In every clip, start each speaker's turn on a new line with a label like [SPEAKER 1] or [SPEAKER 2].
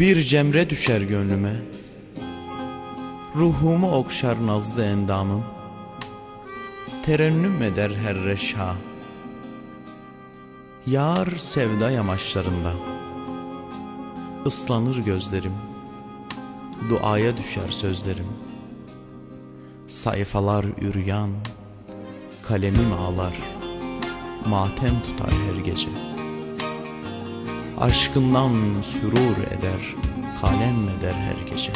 [SPEAKER 1] Bir cemre düşer gönlüme. Ruhumu okşar nazlı endamım. Terennüm eder her reşha. Yar sevda yamaçlarında. Islanır gözlerim. Duaya düşer sözlerim. Sayfalar üryan Kalemim ağlar. Matem tutar her gece Aşkından sürur eder Kalem eder her gece.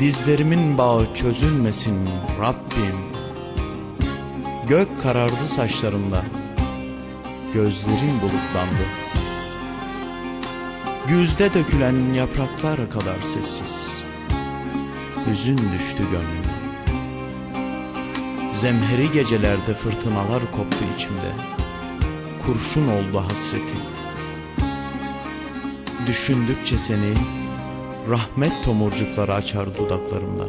[SPEAKER 1] Dizlerimin bağı çözülmesin Rabbim. Gök karardı saçlarımda Gözlerim bulutlandı. Güzde dökülen yapraklar kadar sessiz. Hüzün düştü gönlüme. Zemheri gecelerde fırtınalar koptu içimde Kurşun oldu hasretim Düşündükçe seni Rahmet tomurcukları açar dudaklarımda.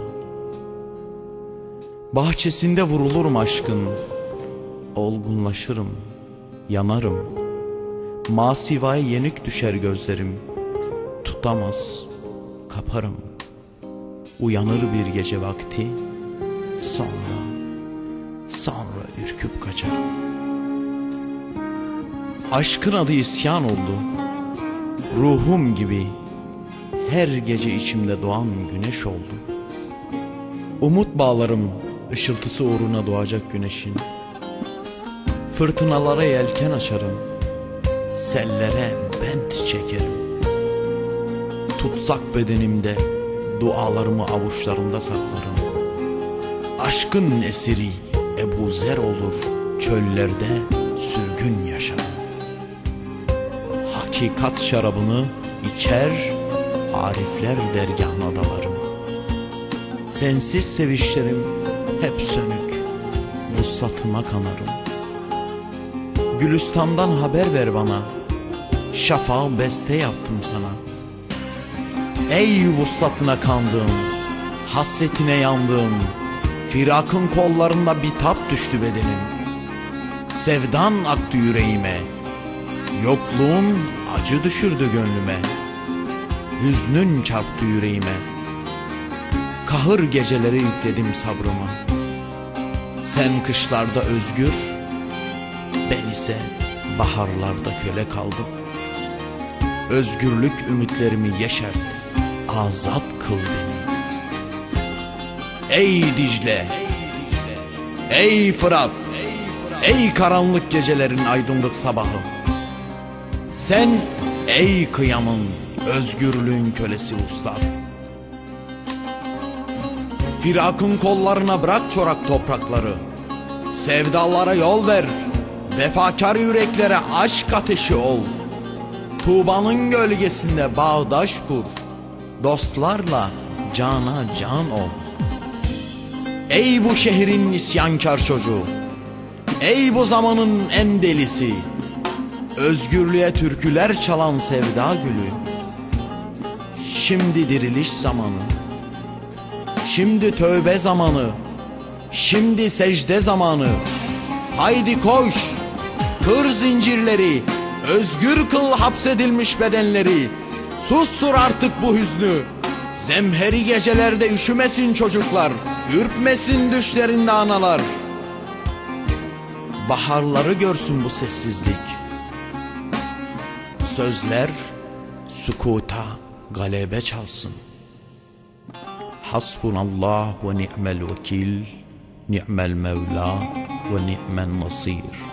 [SPEAKER 1] Bahçesinde vurulurum aşkın Olgunlaşırım Yanarım. Masivaya yenik düşer gözlerim Tutamaz Kaparım. Uyanır bir gece vakti Sonra Sonra ürküp kaçarım Aşkın adı isyan oldu. Ruhum gibi Her gece içimde doğan güneş oldu. Umut bağlarım ışıltısı uğruna doğacak güneşin. Fırtınalara yelken açarım Sellere bent çekerim. Tutsak bedenimde Dualarımı avuçlarımda saklarım. Aşkın esiri Ebu Zer olur Çöllerde sürgün yaşarım Hakikat şarabını içer Arifler dergahına dalarım Sensiz sevişlerim hep sönük Vuslatıma kanarım. Gülistan'dan haber ver bana Şafağı beste yaptım sana. Ey vuslatına kandığım Hasretine yandığım Firakın kollarında bir tap düştü bedenim. Sevdan aktı yüreğime Yokluğun acı düşürdü gönlüme. Hüznün çarptı yüreğime. Kahır geceleri yükledim sabrımı Sen kışlarda özgür Ben ise baharlarda köle kaldım. Özgürlük ümitlerimi yeşert Azat kıl beni. Ey Dicle Ey Fırat Ey karanlık gecelerin aydınlık sabahı Sen ey kıyamın özgürlüğün kölesi usta. Firakın kollarına bırak çorak toprakları. Sevdalara yol ver Vefakar yüreklere aşk ateşi ol. Tuğba'nın gölgesinde bağdaş kur Dostlarla cana can ol. Ey bu şehrin isyankar çocuğu Ey bu zamanın en delisi Özgürlüğe türküler çalan sevda gülü. Şimdi diriliş zamanı. Şimdi tövbe zamanı. Şimdi secde zamanı. Haydi koş Kır zincirleri. Özgür kıl hapsedilmiş bedenleri. Sustur artık bu hüznü. Zemheri gecelerde üşümesin çocuklar. Ürpmesin düşlerinde analar. Baharları görsün bu sessizlik Sözler sükuta galebe çalsın. Hasbunallah ve ni'mel vekil Ni'mel mevla ve ni'mel nasir